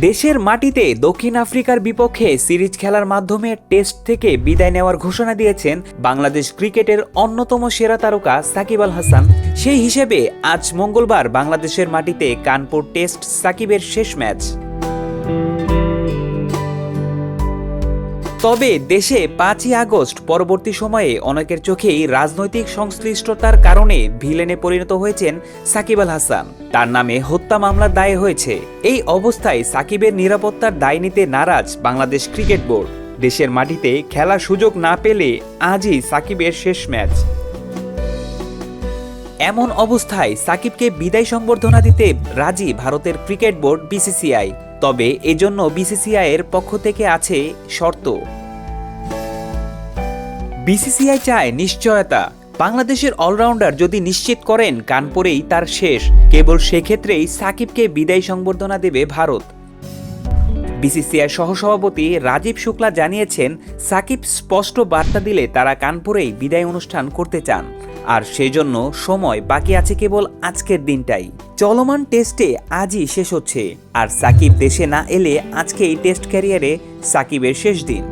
দেশের মাটিতে দক্ষিণ আফ্রিকার বিপক্ষে সিরিজ খেলার মাধ্যমে টেস্ট থেকে বিদায় নেওয়ার ঘোষণা দিয়েছেন বাংলাদেশ ক্রিকেটের অন্যতম সেরা তারকা সাকিব আল হাসান। সেই হিসেবে আজ মঙ্গলবার বাংলাদেশের মাটিতে কানপুর টেস্ট সাকিবের শেষ ম্যাচ। তবে দেশে পাঁচই আগস্ট পরবর্তী সময়ে অনেকের চোখেই রাজনৈতিক সংশ্লিষ্টতার কারণে ভিলেনে পরিণত হয়েছেন সাকিব আল হাসান। তার নামে হত্যা মামলার দায়ে হয়েছে। এই অবস্থায় সাকিবের নিরাপত্তার দায় নিতে নারাজ বাংলাদেশ ক্রিকেট বোর্ড। দেশের মাটিতে খেলার সুযোগ না পেলে আজই সাকিবের শেষ ম্যাচ। এমন অবস্থায় সাকিবকে বিদায় সংবর্ধনা দিতে রাজি ভারতের ক্রিকেট বোর্ড বিসিসিআই। তবে এজন্য বিসিসিআই এর পক্ষ থেকে আছে শর্ত। বিসিসিআই চায় নিশ্চয়তা। বাংলাদেশের অলরাউন্ডার যদি নিশ্চিত করেন, কানপুরেই তার শেষ। কেবল সেক্ষেত্রেই সাকিবকে বিদায় সংবর্ধনা দেবে ভারত। বিসিসিআই সহসভাপতি রাজীব শুক্লা জানিয়েছেন, সাকিব স্পষ্ট বার্তা দিলে তারা কানপুরেই বিদায় অনুষ্ঠান করতে চান। আর সেজন্য সময় বাকি আছে কেবল আজকের দিনটাই। চলমান টেস্টে আজই শেষ হচ্ছে। আর সাকিব দেশে না এলে আজকে এই টেস্ট ক্যারিয়ারে সাকিবের শেষ দিন।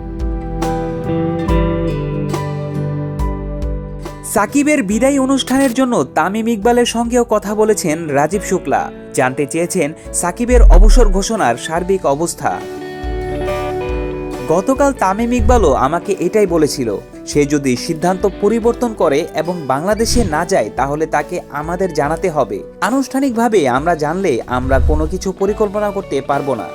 সাকিবের বিদায়ী অনুষ্ঠানের জন্য তামিম ইকবালের সঙ্গেও কথা বলেছেন রাজীব শুক্লা। জানতে চেয়েছেন সাকিবের অবসর ঘোষণার সার্বিক অবস্থা। গতকাল তামিম ইকবালও আমাকে এটাই বলেছিল, সে যদি সিদ্ধান্ত পরিবর্তন করে এবং বাংলাদেশে না যায় তাহলে তাকে আমাদের জানাতে হবে। আনুষ্ঠানিকভাবে আমরা জানলে আমরা কোনো কিছু পরিকল্পনা করতে পারব না।